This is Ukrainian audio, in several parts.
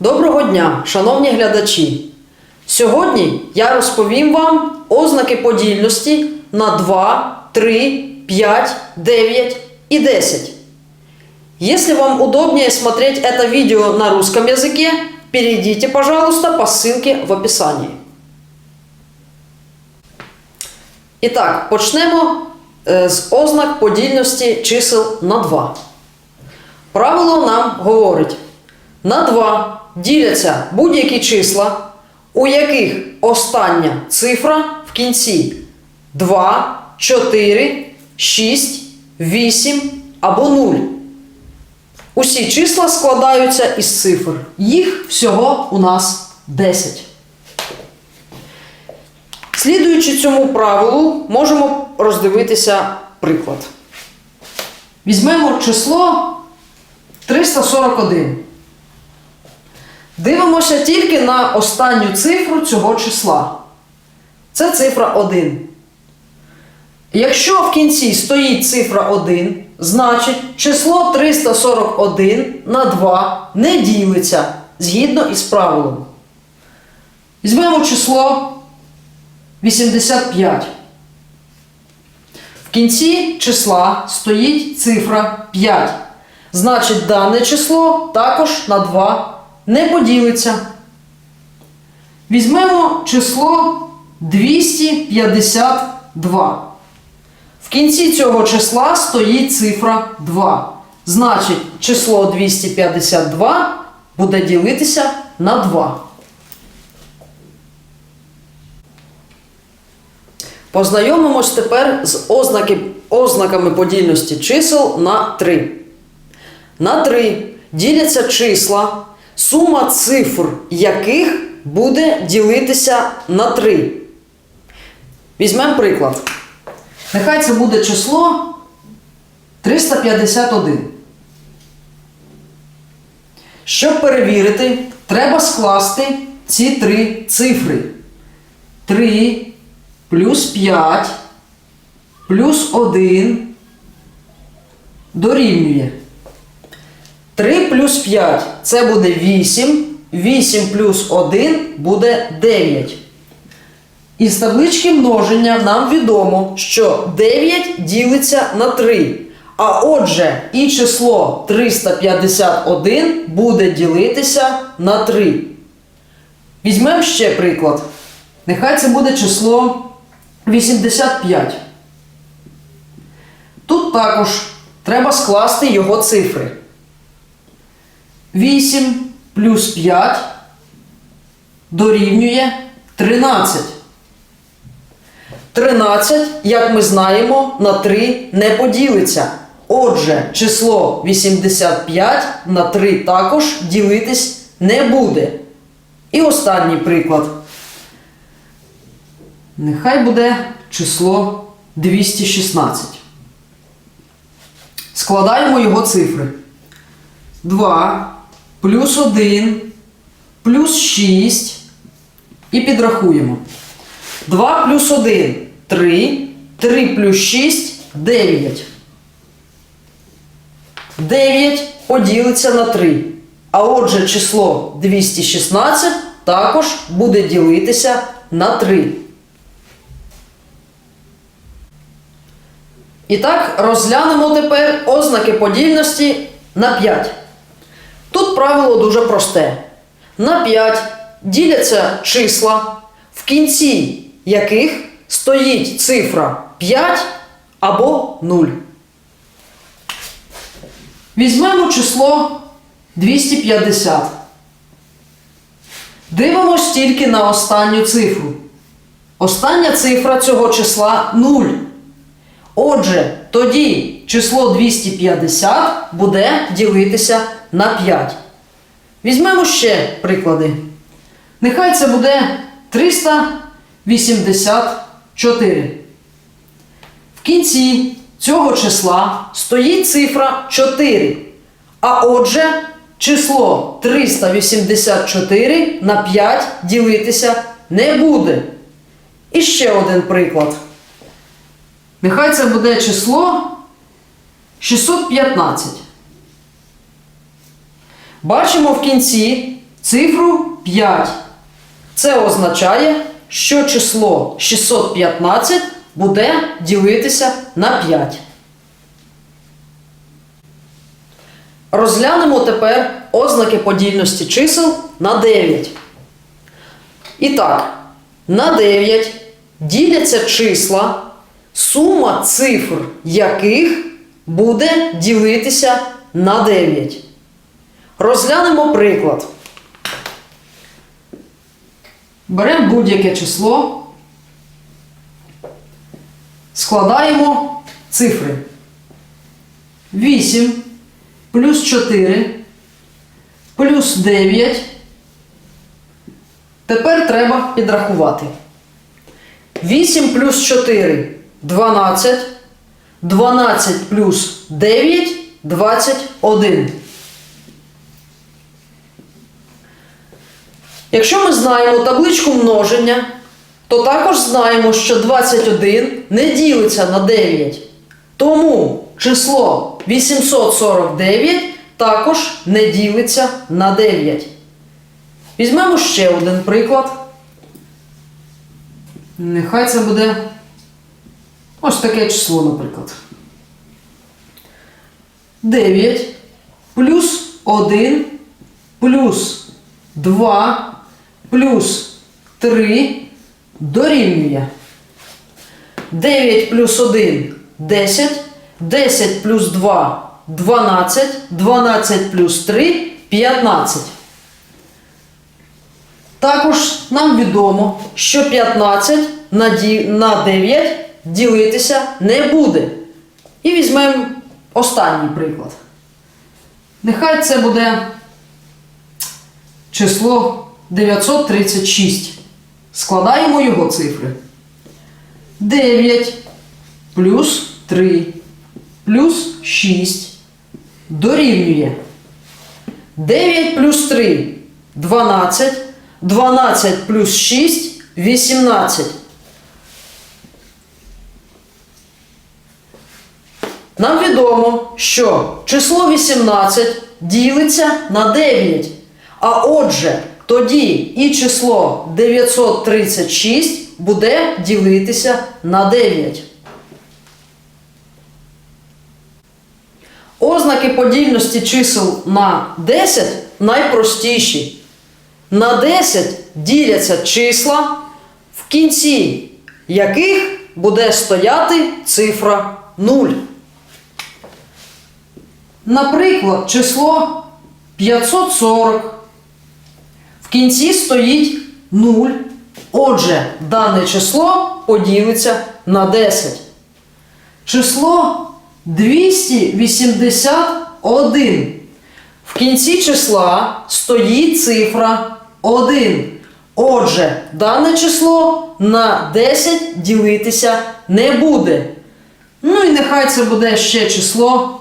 Доброго дня, шановні глядачі! Сьогодні я розповім вам ознаки подільності на 2, 3, 5, 9 и 10. Если вам удобнее смотреть это видео на русском языке, перейдите, пожалуйста, по ссылке в описании. І так, почнемо е, з ознак подільності чисел на 2. Правило нам говорить: на 2 діляться будь-які числа, у яких остання цифра в кінці 2, 4, 6, 8 або 0. Усі числа складаються із цифр. Їх всього у нас 10. Слідуючи цьому правилу, можемо роздивитися приклад. Візьмемо число 341. Дивимося тільки на останню цифру цього числа. Це цифра 1. Якщо в кінці стоїть цифра 1, значить число 341 на 2 не ділиться згідно із правилом. Візьмемо число 85. В кінці числа стоїть цифра 5. Значить, дане число також на 2 не поділиться. Візьмемо число 252. В кінці цього числа стоїть цифра 2. Значить, число 252 буде ділитися на 2. Познайомимось тепер з ознаки, ознаками подільності чисел на 3. На 3 діляться числа, сума цифр яких буде ділитися на 3. Візьмемо приклад. Нехай це буде число 351. Щоб перевірити, треба скласти ці три цифри. 3 плюс 5 плюс 1 дорівнює. 3 плюс 5 це буде 8. 8 плюс 1 буде 9. Із таблички множення нам відомо, що 9 ділиться на 3. А отже, і число 351 буде ділитися на 3. Візьмемо ще приклад. Нехай це буде число 85. Тут також треба скласти його цифри. 8 плюс 5 дорівнює 13. 13, як ми знаємо, на 3 не поділиться. Отже, число 85 на 3 також ділитись не буде. І останній приклад. Нехай буде число 216. Складаємо його цифри. 2 плюс 1 плюс 6 і підрахуємо. 2 плюс 1 3. 3 плюс 6 9. 9 поділиться на 3. А отже, число 216 також буде ділитися на 3. І так, розглянемо тепер ознаки подільності на 5. Тут правило дуже просте. На 5 діляться числа, в кінці яких стоїть цифра 5 або 0. Візьмемо число 250. Дивимось тільки на останню цифру. Остання цифра цього числа 0. Отже, тоді число 250 буде ділитися на 5. Візьмемо ще приклади. Нехай це буде 384. В кінці цього числа стоїть цифра 4. А отже, число 384 на 5 ділитися не буде. І ще один приклад. Нехай це буде число 615. Бачимо в кінці цифру 5. Це означає, що число 615 буде ділитися на 5. Розглянемо тепер ознаки подільності чисел на 9. І так, на 9 діляться числа, сума цифр яких буде ділитися на 9. Розглянемо приклад. Беремо будь-яке число, складаємо цифри. 8 плюс 4 плюс 9. Тепер треба підрахувати. 8 плюс 4 12. 12 плюс 9 21. Якщо ми знаємо табличку множення, то також знаємо, що 21 не ділиться на 9. Тому число 849 також не ділиться на 9. Візьмемо ще один приклад. Нехай це буде ось таке число, наприклад. 9 плюс 1 плюс 2 плюс 3 дорівнює. 9 плюс 1 10, 10 плюс 2 12, 12 плюс 3 15. Також нам відомо, що 15 на, на 9 ділитися не буде. І візьмемо останній приклад. Нехай це буде число 936. Складаємо його цифри. 9 плюс 3 плюс 6 дорівнює. 9 плюс 3 12. 12 плюс 6 18. Нам відомо, що число 18 ділиться на 9. А отже, тоді і число 936 буде ділитися на 9. Ознаки подільності чисел на 10 найпростіші. На 10 діляться числа, в кінці яких буде стояти цифра 0. Наприклад, число 540. В кінці стоїть 0. Отже, дане число поділиться на 10. Число 281. В кінці числа стоїть цифра 1. Отже, дане число на 10 ділитися не буде. Ну і нехай це буде ще число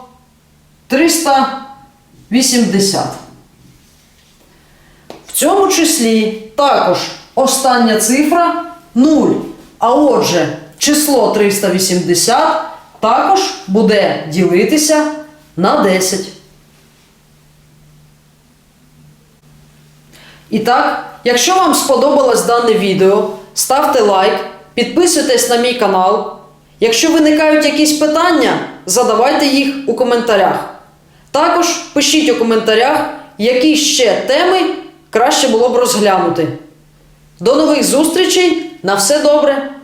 380. Цьому числі також остання цифра 0. А отже, число 380 також буде ділитися на 10. І так, якщо вам сподобалось дане відео, ставте лайк, підписуйтесь на мій канал. Якщо виникають якісь питання, задавайте їх у коментарях. Також пишіть у коментарях, які ще теми краще було б розглянути. До нових зустрічей! На все добре!